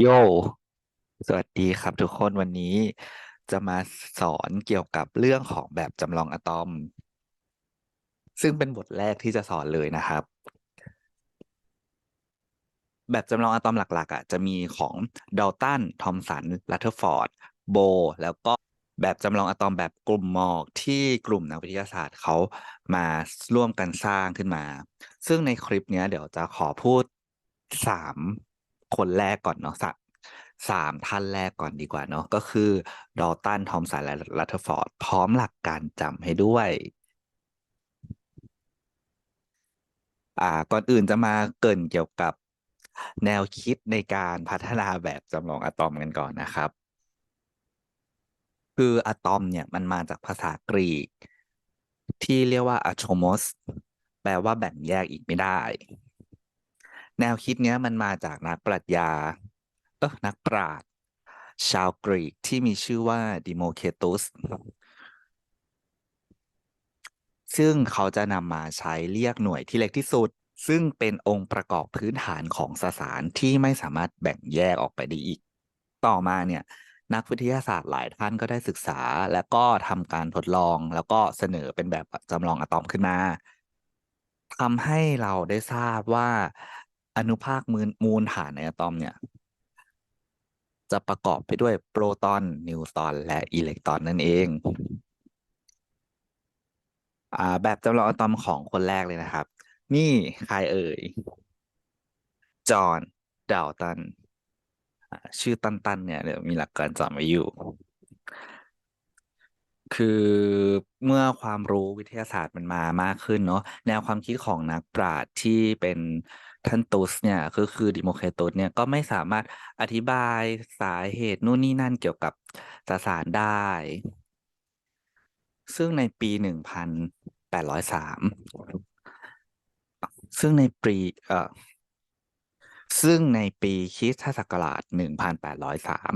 โย สวัสดีครับทุกคนวันนี้จะมาสอนเกี่ยวกับเรื่องของแบบจำลองอะตอม ซึ่งเป็นบทแรกที่จะสอนเลยนะครับ แบบจำลองอะตอมหลักๆอะจะมีของดัลตัน ทอมสัน ลัตเทอร์ฟอร์ด โบ แล้วก็แบบจำลองอะตอมแบบกลุ่มหมอกที่กลุ่มนักวิทยาศาสตร์เขามาร่วมกันสร้างขึ้นมา ซึ่งในคลิปเนี้ยเดี๋ยวจะขอพูดสาม คนแรกก่อนเนาะสักสามท่านแรกก่อนดีกว่าเนาะก็คือดอตันทอมสันและลัตเทอร์ฟอร์ด พร้อมหลักการจำให้ด้วย อ่า ก่อนอื่นจะมาเกินเกี่ยวกับแนวคิดในการพัฒนาแบบจำลองอะตอมกันก่อนนะครับ คืออะตอมเนี่ยมันมาจากภาษากรีก ที่เรียกว่าอะโทมอสแปลว่าแบ่งแยกอีกไม่ได้ แนวคิดเนี้ยมันมาจากนักปรัชญาเออนักปราชญ์ชาวกรีกที่มีชื่อว่าดิโมเคตุสซึ่งเขาจะนำมาใช้เรียกหน่วยที่เล็กที่สุด ซึ่งเป็นองค์ประกอบพื้นฐานของสสารที่ไม่สามารถแบ่งแยกออกไปได้อีก ต่อมาเนี่ยนักวิทยาศาสตร์หลายท่านก็ได้ศึกษา และก็ทำการทดลองแล้วก็เสนอเป็นแบบจำลองอะตอมขึ้นมาทำให้เราได้ทราบว่า อนุภาคมูลมูลฐานในอะตอมเนี่ย จะประกอบไปด้วยโปรตอน นิวตรอน และอิเล็กตรอนนั่นเองอ่าแบบจำลองอะตอมของคนแรกเลยนะครับ นี่ใครเอ่ย จอห์นดาวตัน ชื่อตันตันเนี่ยเดี๋ยวมีหลักการจำไว้อยู่ คือเมื่อความรู้วิทยาศาสตร์มันมามากขึ้นเนาะแนวความคิดของนักปราชญ์ที่เป็น ท่านตุสเนี่ยก็คือดิโมเคตุสเนี่ยก็ไม่สามารถอธิบายสาเหตุนู่นนี่นั่นเกี่ยวกับสสารได้ ซึ่งในปีหนึ่งพันแปดร้อยสามซึ่งในปีเอ่อซึ่งในปีคริสตศักราชหนึ่งพันแปดร้อยสาม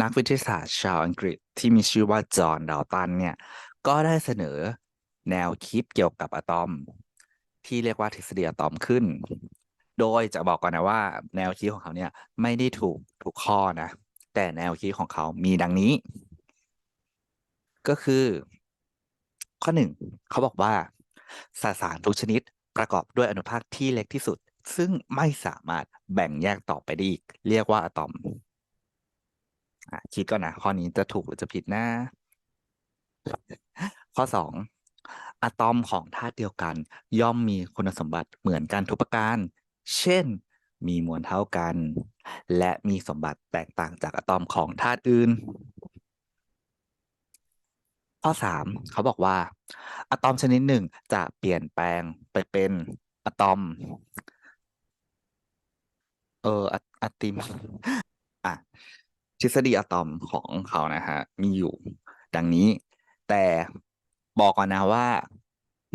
นักวิทยาศาสตร์ชาวอังกฤษที่มีชื่อว่าจอห์นดาวตันเนี่ย ก็ได้เสนอแนวคิดเกี่ยวกับอะตอม ที่เรียกว่าทฤษฎีอะตอมขึ้น โดยจะบอกก่อนนะว่า แนวคิดของเขาเนี่ยไม่ได้ถูกทุกข้อนะ แต่แนวคิดของเขามีดังนี้ ก็คือ ข้อหนึ่งเขาบอกว่าสสารทุกชนิดประกอบด้วยอนุภาคที่เล็กที่สุด ซึ่งไม่สามารถแบ่งแยกต่อไปได้อีก เรียกว่าอะตอมคิดก่อนนะข้อนี้จะถูกหรือจะผิดนะ ข้อสอง อะตอมของธาตุเดียวกัน ย่อมมีคุณสมบัติเหมือนกันทุกประการ เช่น มีมวลเท่ากัน และมีสมบัติแตกต่างจากอะตอมของธาตุอื่น ข้อสามเขาบอกว่า อะตอมชนิดหนึ่งจะเปลี่ยนแปลงไปเป็นอะตอม เอออะอะติมอะทฤษฎีอะตอมของเขานะฮะมีอยู่ดังนี้แต่ บอกก่อนนะว่า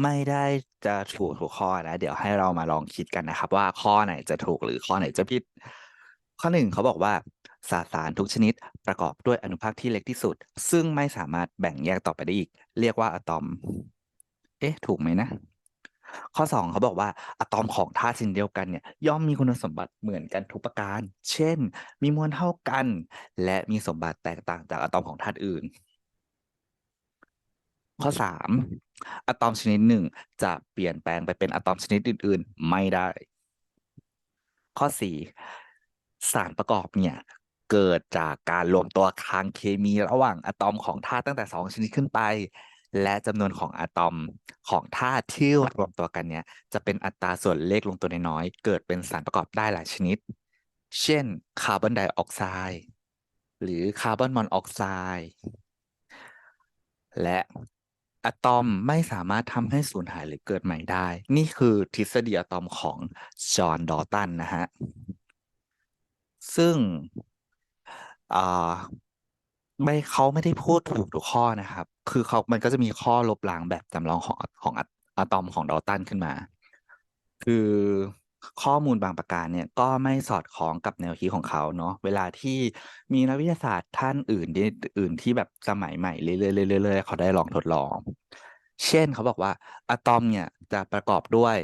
ไม่ได้จะถูกทุกข้อนะ เดี๋ยวให้เรามาลองคิดกันนะครับ ว่าข้อไหนจะถูกหรือข้อไหนจะผิด ข้อหนึ่งเขาบอกว่าสสารทุกชนิดประกอบด้วยอนุภาคที่เล็กที่สุด ซึ่งไม่สามารถแบ่งแยกต่อไปได้อีก เรียกว่าอะตอม เอ๊ะ ถูกไหมนะ ข้อสองเขาบอกว่าอะตอมของธาตุชนิดเดียวกันเนี่ยย่อมมีคุณสมบัติเหมือนกันทุกประการ เช่น มีมวลเท่ากัน และมีสมบัติแตกต่างจากอะตอมของธาตุอื่น ข้อสามอะตอมชนิดหนึ่งจะเปลี่ยนแปลงไปเป็นอะตอมชนิดอื่น ๆ ไม่ได้ ข้อสี่สารประกอบเนี่ยเกิดจากการรวมตัวทางเคมีระหว่างอะตอมของธาตุตั้งแต่สองชนิดขึ้นไป และจำนวนของอะตอมของธาตุที่รวมตัวกันเนี่ยจะเป็นอัตราส่วนเลขลงตัวน้อยๆเกิดเป็นสารประกอบได้หลายชนิด เช่นคาร์บอนไดออกไซด์หรือคาร์บอนมอนอกไซด์และ อะตอมไม่สามารถทำให้สูญหายหรือเกิดใหม่ได้ นี่คือทฤษฎีอะตอมของจอห์นดอตันนะฮะ ซึ่งไม่เขาไม่ได้พูดถูกทุกข้อนะครับ คือเขามันก็จะมีข้อลบล้างแบบจำลองของของอะตอมของดอตันขึ้นมา คือ ข้อมูลบางประการเนี่ยก็ไม่สอดคล้องกับแนวคิดของเขาเนาะเวลาที่มีนักวิทยาศาสตร์ท่านอื่นที่อื่นที่แบบสมัยใหม่เรื่อยๆเรื่อยๆเขาได้ลองทดลอง เช่นเขาบอกว่าอะตอมเนี่ยจะประกอบด้วย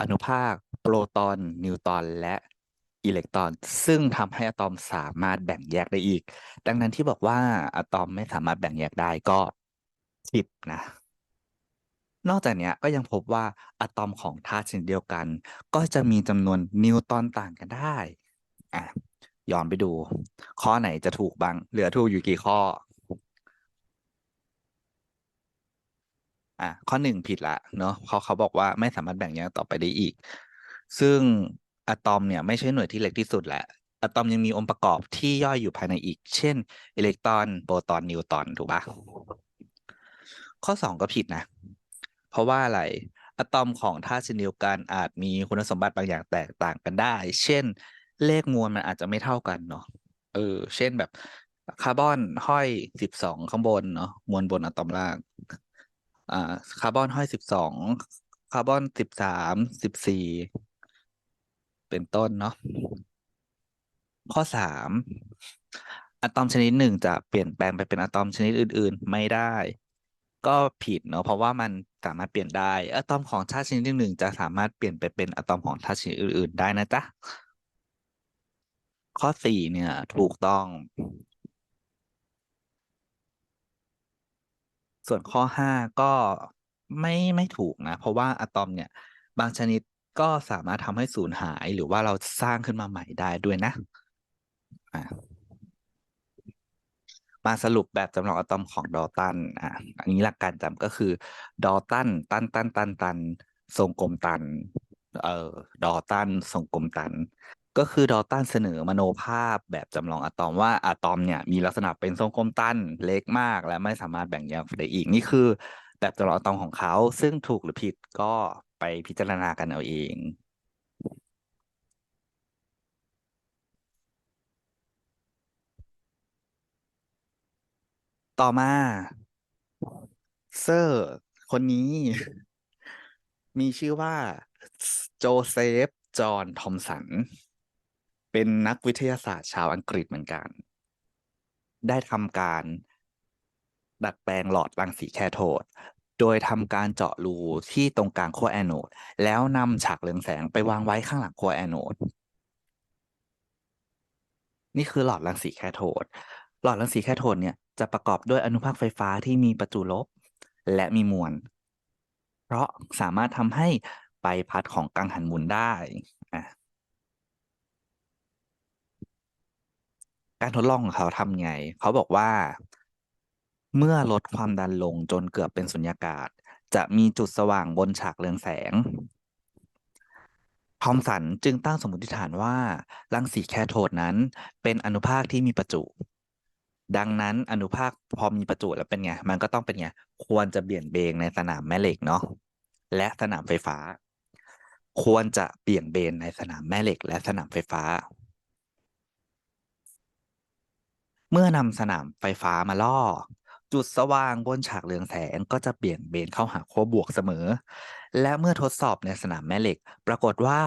อนุภาค โปรตอนนิวตอนและอิเล็กตรอน ซึ่งทำให้อะตอมสามารถแบ่งแยกได้อีก ดังนั้นที่บอกว่าอะตอมไม่สามารถแบ่งแยกได้ก็ผิดนะ นอกจากนี้ก็ยังพบว่าอะตอมของธาตุชนิดเดียวกัน ก็จะมีจำนวนนิวตอนต่างกันได้อะย้อนไปดู ข้อไหนจะถูกบ้าง เหลือถูกอยู่กี่ข้ออะข้อหนึ่งผิดละเนาะเขาเขาบอกว่าไม่สามารถแบ่งแยกต่อไปได้อีก ซึ่งอะตอมเนี่ยไม่ใช่หน่วยที่เล็กที่สุดแหละอะตอมยังมีองค์ประกอบที่ย่อยอยู่ภายในอีก เช่นอิเล็กตรอนโปรตอนนิวตรอนถูกปะข้อสองก็ผิดนะ เพราะว่าอะไรอะตอมของธาตุชนิดเดียวกันอาจมีคุณสมบัติบางอย่างแตกต่างกันได้ เช่น เลขมวลมันอาจจะไม่เท่ากันเนาะเออ เช่นแบบคาร์บอนห้อยสิบสองข้างบนเนาะมวลบนอะตอมล่างอ่าคาร์บอนห้อยสิบสองคาร์บอนสิบสามสิบสี่เป็นต้นเนาะข้อสามอะตอมชนิดหนึ่งจะเปลี่ยนแปลงไปเป็นอะตอมชนิดอื่น ๆ ไม่ได้ ก็ผิดเนาะเพราะว่ามัน สามารถเปลี่ยนได้อะตอมของธาตุชนิดหนึ่งจะสามารถเปลี่ยนไปเป็นอะตอมของธาตุชนิดอื่น ๆ ได้นะจ๊ะข้อสี่เนี่ยถูกต้อง ส่วนข้อห้าก็ไม่ไม่ถูกนะ เพราะว่าอะตอมเนี่ย บางชนิดก็สามารถทำให้สูญหายหรือว่าเราสร้างขึ้นมาใหม่ได้ด้วยนะอะ มาสรุปแบบจำลองอะตอมของดอลตันอะอันนี้หลักการจำก็คือดอลตันตันตันตันตันทรงกลมตันเอ่อดอลตันทรงกลมตัน ก็คือดอลตันเสนอมโนภาพแบบจำลองอะตอมว่าอะตอมเนี่ยมีลักษณะเป็นทรงกลมตันเล็กมาก และไม่สามารถแบ่งแยกได้อีกนี่คือ แบบจำลองอะตอมของเขาซึ่งถูกหรือผิดก็ไปพิจารณากันเอาเอง ต่อมา เซอร์ คนนี้ มีชื่อว่า โจเซฟ จอห์นทอมสัน เป็นนักวิทยาศาสตร์ชาวอังกฤษเหมือนกัน ได้ทำการ ดัดแปลงหลอดรังสีแคโทดโดยทำการเจาะรูที่ตรงกลางขั้วแอนโนด แล้วนำฉากเรืองแสงไปวางไว้ข้างหลังขั้วแอนโนด นี่คือหลอดรังสีแคโทด หลอดรังสีแคโทดเนี่ย จะประกอบด้วยอนุภาคไฟฟ้าที่มีประจุลบ และมีมวล เพราะสามารถทำให้ใบพัดของกังหันหมุนได้อะการทดลองของเขาทำไง เขาบอกว่า เมื่อลดความดันลงจนเกือบเป็นสุญญากาศ จะมีจุดสว่างบนฉากเรืองแสง ทอมสันจึงตั้งสมมติฐานว่ารังสีแคโทดนั้น เป็นอนุภาคที่มีประจุ ดังนั้นอนุภาคพอมีประจุแล้วเป็นไง มันก็ต้องเป็นไง ควรจะเบี่ยงเบนในสนามแม่เหล็กเนาะและสนามไฟฟ้า ควรจะเบี่ยงเบนในสนามแม่เหล็ก และสนามไฟฟ้า เมื่อนำสนามไฟฟ้ามาล่อ จุดสว่างบนฉากเรืองแสงก็จะเบี่ยงเบนเข้าหาขั้วบวกเสมอ และเมื่อทดสอบในสนามแม่เหล็ก ปรากฏว่า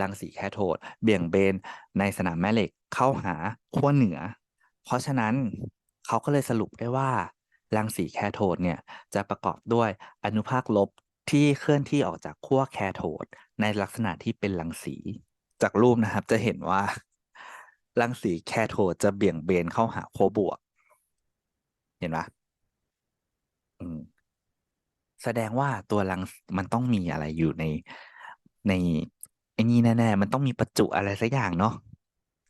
รังสีแคโทดเบี่ยงเบนในสนามแม่เหล็กเข้าหาขั้วเหนือ เพราะฉะนั้นเขาก็เลยสรุปได้ว่ารังสีแคโทดเนี่ยจะประกอบด้วยอนุภาคลบที่เคลื่อนที่ออกจากขั้วแคโทดในลักษณะที่เป็นรังสี จากรูปนะครับจะเห็นว่ารังสีแคโทดจะเบี่ยงเบนเข้าหาขั้วบวก เห็นปะอืมแสดงว่าตัวรังมันต้องมีอะไรอยู่ในในไอ้นี่แน่ๆ มันต้องมีประจุอะไรสักอย่างเนาะ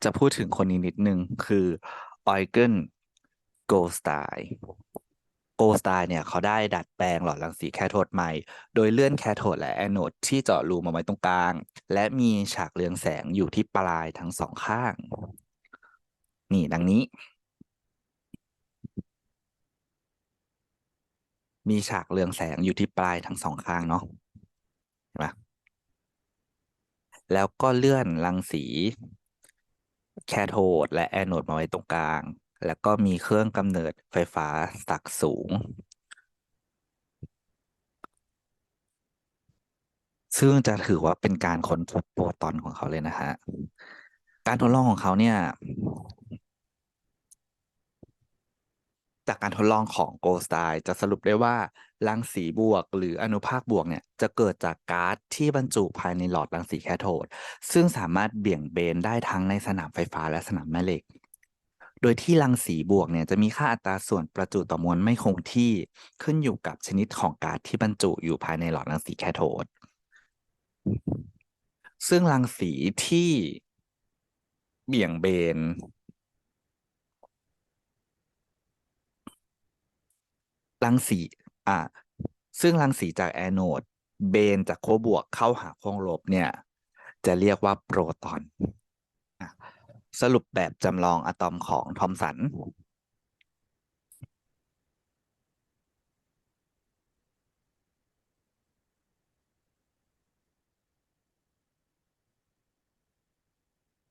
จะพูดถึงคนนี้นิดนึง คือ ออยเกนโกลสไตน์โกลสไตน์เนี่ยเขาได้ดัดแปลงหลอดรังสีแคโทดใหม่ โดยเลื่อนแคโทดและแอนโนดที่เจาะรูมาไว้ตรงกลาง และมีฉากเรืองแสงอยู่ที่ปลายทั้งสองข้าง นี่ดังนี้ มีฉากเรืองแสงอยู่ที่ปลายทั้งสองข้างเนาะเห็นปะแล้วก็เลื่อนรังสี แคโทดและแอนโนดมาไว้ตรงกลาง แล้วก็มีเครื่องกำเนิดไฟฟ้าสักสูง ซึ่งจะถือว่าเป็นการค้นพบโปรตอนของเขาเลยนะฮะ การทดลองของเขาเนี่ย จากการทดลองของโกลสไตน์จะสรุปได้ว่า รังสีบวก หรืออนุภาคบวกเนี่ยจะเกิดจากก๊าซที่บรรจุภายในหลอดรังสีแคโทดซึ่งสามารถเบี่ยงเบนได้ทั้งในสนามไฟฟ้าและสนามแม่เหล็ก โดยที่รังสีบวกเนี่ยจะมีค่าอัตราส่วนประจุต่อมวลไม่คงที่ขึ้นอยู่กับชนิดของก๊าซที่บรรจุอยู่ภายในหลอดรังสีแคโทดซึ่งรังสีที่เบี่ยงเบนรังสี อ่าซึ่งรังสีจากแอนโอดเบนจากขั้วบวกเข้าหาขั้วลบเนี่ย จะเรียกว่าโปรตอนอะสรุปแบบจำลองอะตอมของทอมสัน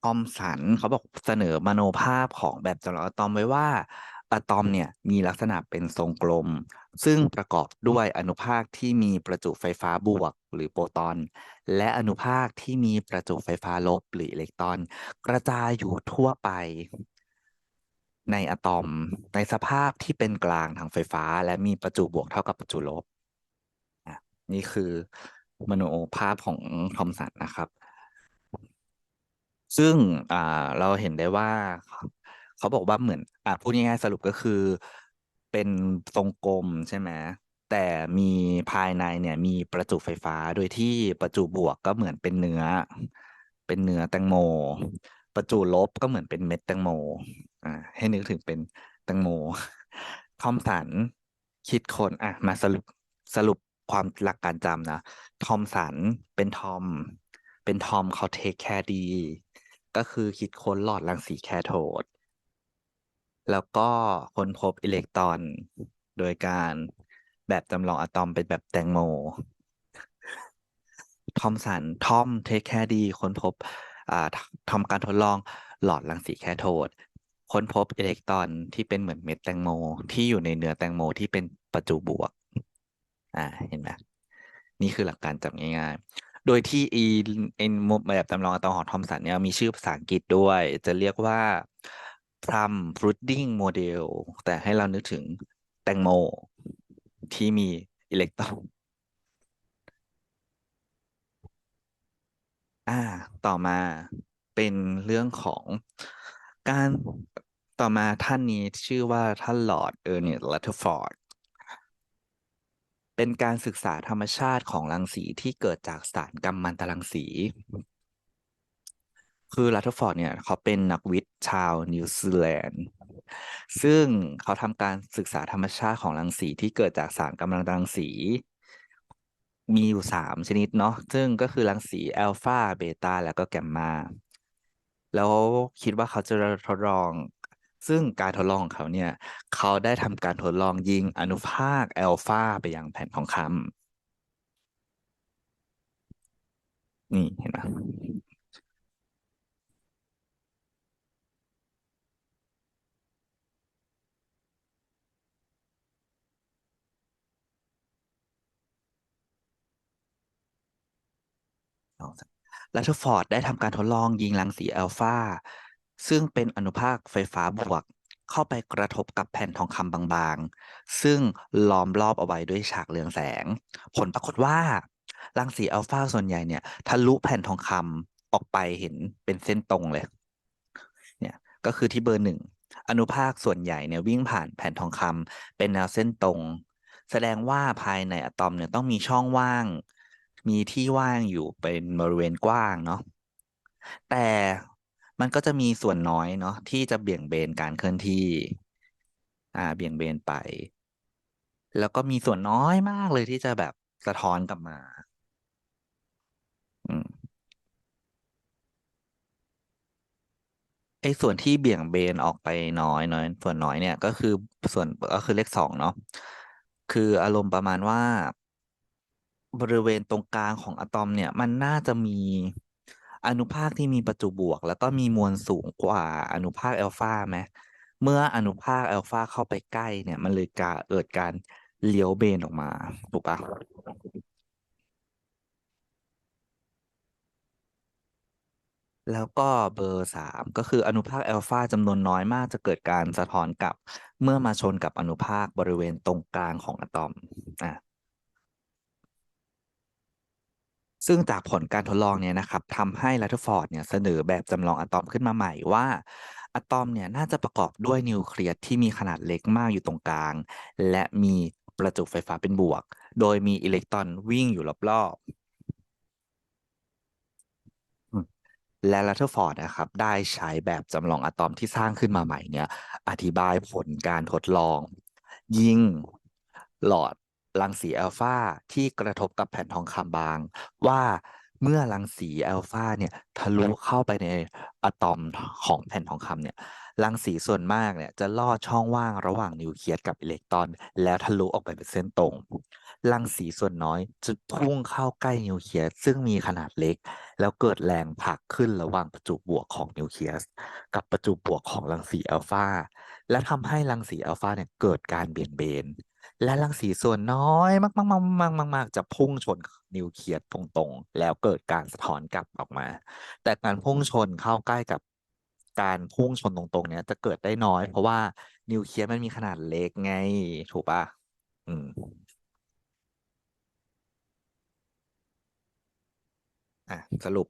ทอมสันเขาบอกเสนอมโนภาพของแบบจำลองอะตอมไว้ว่า อะตอมเนี่ยมีลักษณะเป็นทรงกลม ซึ่งประกอบด้วยอนุภาคที่มีประจุไฟฟ้าบวกหรือโปรตอน และอนุภาคที่มีประจุไฟฟ้าลบหรืออิเล็กตรอน กระจายอยู่ทั่วไป ในอะตอมในสภาพที่เป็นกลางทางไฟฟ้า และมีประจุบวกเท่ากับประจุลบ นี่คือมโนภาพของทอมสันนะครับ ซึ่งเราเห็นได้ว่า เขาบอกว่าเหมือน อ่าพูดง่ายๆสรุปก็คือ เป็นทรงกลมใช่ไหมแต่มีภายในเนี่ย มีประจุไฟฟ้าโดยที่ประจุบวกก็เหมือนเป็นเนื้อ เป็นเนื้อแตงโม ประจุลบก็เหมือนเป็นเม็ดแตงโม อ่า ให้นึกถึงเป็นแตงโมทอมสันคิดค้นอะมาสรุปสรุปความหลักการจำนะทอมสันเป็นทอม เป็นทอมเขาเทคแคร์ดี ก็คือคิดค้นหลอดรังสีแคโทด แล้วก็ค้นพบอิเล็กตรอนโดยการแบบจำลองอะตอมเป็นแบบแตงโม ทอมสัน ทอมเทคแคดี ค้นพบอ่าทำการทดลองหลอดรังสีแคโทด ค้นพบอิเล็กตรอนที่เป็นเหมือนเม็ดแตงโม ที่อยู่ในเนื้อแตงโมที่เป็นประจุบวก อ่า เห็นไหมนี่คือหลักการจำง่ายๆ โดยที่อีเอ็นแบบจำลองอะตอมของทอมสันเนี่ยมีชื่อภาษาอังกฤษด้วย จะเรียกว่า plum pudding model แต่ให้เรานึกถึงแตงโมที่มีอิเล็กตรอนอ่าต่อมาเป็นเรื่องของการต่อมาท่านนี้ชื่อว่าท่านลอร์ดเออร์เนตลัตเทอร์ฟอร์ดเป็นการศึกษาธรรมชาติของรังสีที่เกิดจากสารกัมมันตรังสี คือลัตเทอร์ฟอร์ดเนี่ยเขาเป็นนักวิทย์ชาวนิวซีแลนด์ซึ่งเขาทำการศึกษาธรรมชาติของรังสีที่เกิดจากสารกัมมันตรังสี มีอยู่สามชนิดเนาะซึ่งก็คือรังสีอัลฟาเบต้าแล้วก็แกมมาแล้วคิดว่าเขาจะทดลอง ซึ่งการทดลองของเขาเนี่ย เขาได้ทำการทดลองยิงอนุภาคอัลฟาไปยังแผ่นทองคำนี่เห็นไหม ลัตเทอร์ฟอร์ดได้ทำการทดลองยิงรังสีอัลฟาซึ่งเป็นอนุภาคไฟฟ้าบวกเข้าไปกระทบกับแผ่นทองคำบางๆ ซึ่งล้อมรอบเอาไว้ด้วยฉากเรืองแสง ผลปรากฏว่ารังสีอัลฟาส่วนใหญ่เนี่ยทะลุแผ่นทองคำออกไปเห็นเป็นเส้นตรงเลย เนี่ยก็คือที่เบอร์หนึ่งอนุภาคส่วนใหญ่เนี่ยวิ่งผ่านแผ่นทองคำเป็นแนวเส้นตรง แสดงว่าภายในอะตอมเนี่ยต้องมีช่องว่าง มีที่ว่างอยู่เป็นบริเวณกว้างเนาะแต่มันก็จะมีส่วนน้อยเนาะที่จะเบี่ยงเบนการเคลื่อนที่ อ่า เบี่ยงเบนไป แล้วก็มีส่วนน้อยมากเลยที่จะแบบสะท้อนกลับมา อืมไอ้ส่วนที่เบี่ยงเบนออกไปน้อยน้อยส่วนน้อยเนี่ย ก็คือส่วนก็คือเลขสองเนาะคืออารมณ์ประมาณว่า บริเวณตรงกลางของอะตอมเนี่ย มันน่าจะมีอนุภาคที่มีประจุบวก แล้วก็มีมวลสูงกว่าอนุภาคอัลฟาไหมเมื่ออนุภาคอัลฟาเข้าไปใกล้เนี่ย มันเลยกาเกิดการเลี้ยวเบนออกมา ถูกปะแล้วก็เบอร์สามก็คืออนุภาคอัลฟาจำนวนน้อยมากจะเกิดการสะท้อนกลับ เมื่อมาชนกับอนุภาคบริเวณตรงกลางของอะตอมอะ ซึ่งจากผลการทดลองเนี่ยนะครับทำให้ลัตเทอร์ฟอร์ดเนี่ยเสนอแบบจำลองอะตอมขึ้นมาใหม่ว่าอะตอมเนี่ยน่าจะประกอบด้วยนิวเคลียสที่มีขนาดเล็กมากอยู่ตรงกลาง และมีประจุไฟฟ้าเป็นบวก โดยมีอิเล็กตรอนวิ่งอยู่รอบๆและลัตเทอร์ฟอร์ดนะครับได้ใช้แบบจำลองอะตอมที่สร้างขึ้นมาใหม่เนี่ย อธิบายผลการทดลอง ยิงหลอด รังสีอัลฟาที่กระทบกับแผ่นทองคำบาง ว่าเมื่อรังสีอัลฟาเนี่ยทะลุเข้าไปในอะตอมของแผ่นทองคำเนี่ยรังสีส่วนมากเนี่ยจะลอดช่องว่างระหว่างนิวเคลียสกับอิเล็กตรอน แล้วทะลุออกไปเป็นเส้นตรงรังสีส่วนน้อยจะพุ่งเข้าใกล้นิวเคลียสซึ่งมีขนาดเล็ก แล้วเกิดแรงผลักขึ้นระหว่างประจุบวกของนิวเคลียส กับประจุบวกของรังสีอัลฟาและทำให้รังสีอัลฟาเนี่ยเกิดการเบี่ยงเบน และรังสีส่วนน้อยมากๆๆๆๆจะพุ่งชนนิวเคลียสตรงๆ แล้วเกิดการสะท้อนกลับออกมา แต่การพุ่งชนเข้าใกล้กับการพุ่งชนตรงๆ เนี่ยจะเกิดได้น้อย เพราะว่านิวเคลียสมันมีขนาดเล็กไง ถูกปะอืมอะสรุป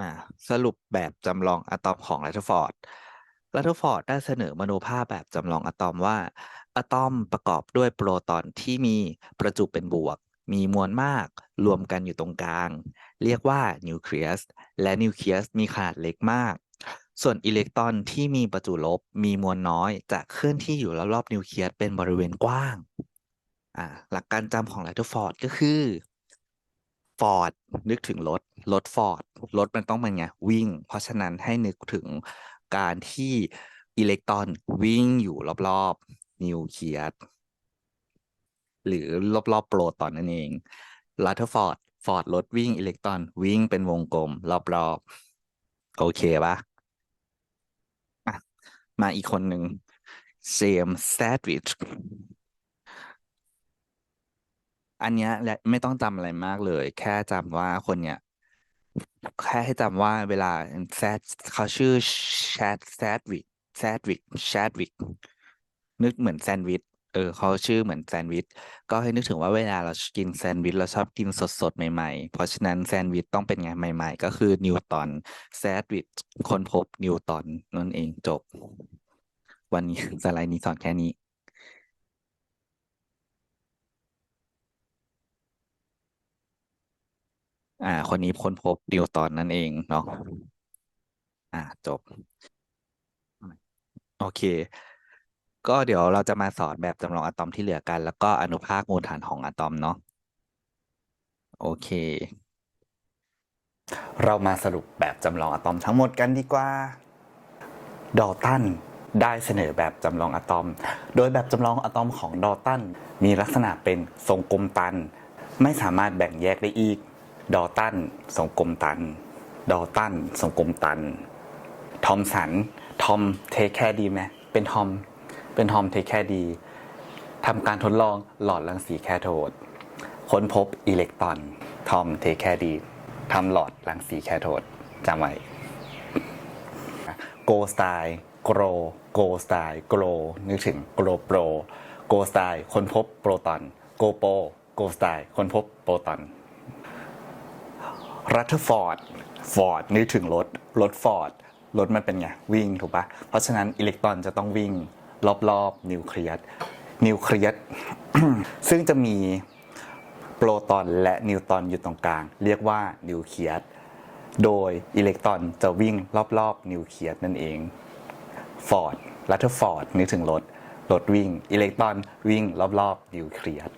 อ่าสรุปแบบจำลองอะตอมของรัตเทอร์ฟอร์ดรัตเทอร์ฟอร์ดได้เสนอมโนภาพแบบจำลองอะตอมว่า อะตอมประกอบด้วยโปรตอนที่มีประจุเป็นบวก มีมวลมากรวมกันอยู่ตรงกลาง เรียกว่านิวเคลียสและนิวเคลียสมีขนาดเล็กมาก ส่วนอิเล็กตรอนที่มีประจุลบ มีมวลน้อย จะเคลื่อนที่อยู่รอบๆนิวเคลียสเป็นบริเวณกว้างหลักการจำของรัตเทอร์ฟอร์ดก็คือ ฟอร์ดนึกถึงรถรถฟอร์ดรถมันต้องเป็นไงวิ่ง เพราะฉะนั้นให้นึกถึงการที่อิเล็กตรอนวิ่งอยู่รอบๆนิวเคลียสหรือรอบๆโปรตอนนั่นเองลัตเทอร์ฟอร์ดฟอร์ดรถวิ่งอิเล็กตรอนวิ่งเป็นวงกลม รอบๆ โอเคปะะมาอีกคนหนึ่งเจมส์แซดวิช อันเนี้ยและไม่ต้องจำอะไรมากเลย แค่จำว่าคนเนี้ยแค่ให้จำว่าเวลาแซดเขาชื่อแชดแซดวิกแซดวิกแชดวิกนึกเหมือนแซนด์วิชเออเขาชื่อเหมือนแซนด์วิชก็ให้นึกถึงว่าเวลาเรากินแซนด์วิชเราชอบกินสดๆ ใหม่ๆ เพราะฉะนั้นแซนด์วิชต้องเป็นไงใหม่ๆ ก็คือนิวตันแซดวิชคนพบนิวตันนั่นเองจบ วันนี้สไลด์นี้สอนแค่นี้ อ่า คนนี้ค้นพบนิวตันนั่นเองเนาะอ่าจบ โอเค ก็เดี๋ยวเราจะมาสอนแบบจำลองอะตอมที่เหลือกัน แล้วก็อนุภาคมูลฐานของอะตอมเนาะโอเค เรามาสรุปแบบจำลองอะตอมทั้งหมดกันดีกว่า ดอตันได้เสนอแบบจำลองอะตอม โดยแบบจำลองอะตอมของดอตันมีลักษณะเป็นทรงกลมตัน ไม่สามารถแบ่งแยกได้อีก ดอลตันทรงกลมตัน ดอลตันทรงกลมตัน ทอมสัน ทอมเทคแคร์ดีไหมเป็นทอม เป็นทอมเทคแคร์ดีทำการทดลองหลอดรังสีแคโทด ค้นพบอิเล็กตรอน ทอมเทคแคร์ดีทำหลอดรังสีแคโทดจำไว้โกสไตล์โกรโกสไตล์โกรนึกถึงโกรโปรโกสไตล์ค้นพบโปรตอนโกโปโกสไตล์ค้นพบโปรตอน รัตเทอร์ฟอร์ดฟอร์ดนึกถึงรถ รถฟอร์ดรถมันเป็นไง วิ่งถูกปะเพราะฉะนั้นอิเล็กตรอนจะต้องวิ่งรอบๆ นิวเคลียสนิวเคลียสซึ่งจะมีโปรตอนและนิวตรอนอยู่ตรงกลาง เรียกว่านิวเคลียสโดยอิเล็กตรอนจะวิ่งรอบๆ นิวเคลียสนั่นเองฟอร์ดรัตเทอร์ฟอร์ดนึกถึงรถรถวิ่ง อิเล็กตรอนวิ่งรอบๆ นิวเคลียส